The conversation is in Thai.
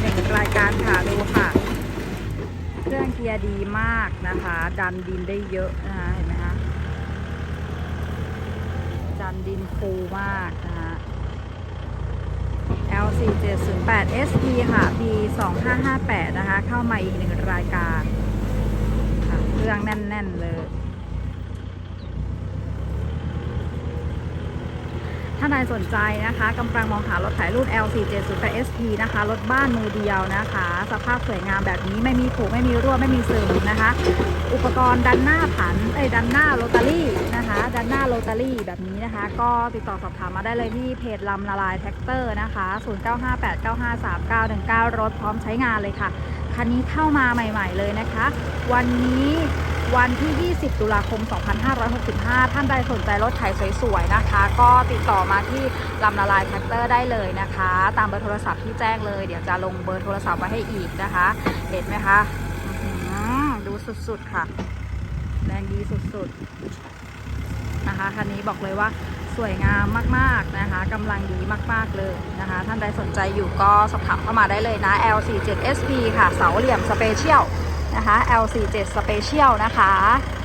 หนึ่งรายการค่ะดูค่ะ เครื่องเกียร์ดีมากนะคะ ดันดินได้เยอะนะคะเห็นไหมคะดันดินฟูมากนะคะ L4708 SP ค่ะ B2558 นะคะ เข้ามาอีกหนึ่งรายการ เครื่องแน่น ๆ เลย ถ้านายสนใจนะคะกำลังมองหารถถ่ายรูป L470 SP นะคะ รถบ้านมือเดียวนะคะ สภาพสวยงามแบบนี้ไม่มีผูกไม่มีรั่วไม่มีซึมนะคะ อุปกรณ์ดันหน้าผันเอ้ดันหน้าโรตารี่นะคะ ดันหน้าโรตารี่แบบนี้นะคะ ก็ติดต่อสอบถามมาได้เลยที่เพจลำละลายแท็กเตอร์นะคะ 0958953919 รถพร้อมใช้งานเลยค่ะคันนี้เข้ามาใหม่ ๆ เลยนะคะ วันนี้ วันที่ 20 ตุลาคม 2565 ท่านใดสนใจรถไถสวยๆนะคะ ก็ติดต่อมาที่ลำละลายแท็กเตอร์ได้เลยนะคะ ตามเบอร์โทรศัพท์ที่แจ้งเลย เดี๋ยวจะลงเบอร์โทรศัพท์ไว้ให้อีกนะคะ เห็นไหมคะดูสุดๆค่ะ แรงดีสุดๆนะคะ คันนี้บอกเลยว่าสวยงามมากๆนะคะกำลังดีมากๆเลยนะคะ ท่านใดสนใจอยู่ก็สอบถามเข้ามาได้เลยนะ L47SP ค่ะ เสาเหลี่ยมสเปเชียล นะคะ L47 สเปเชียลนะคะ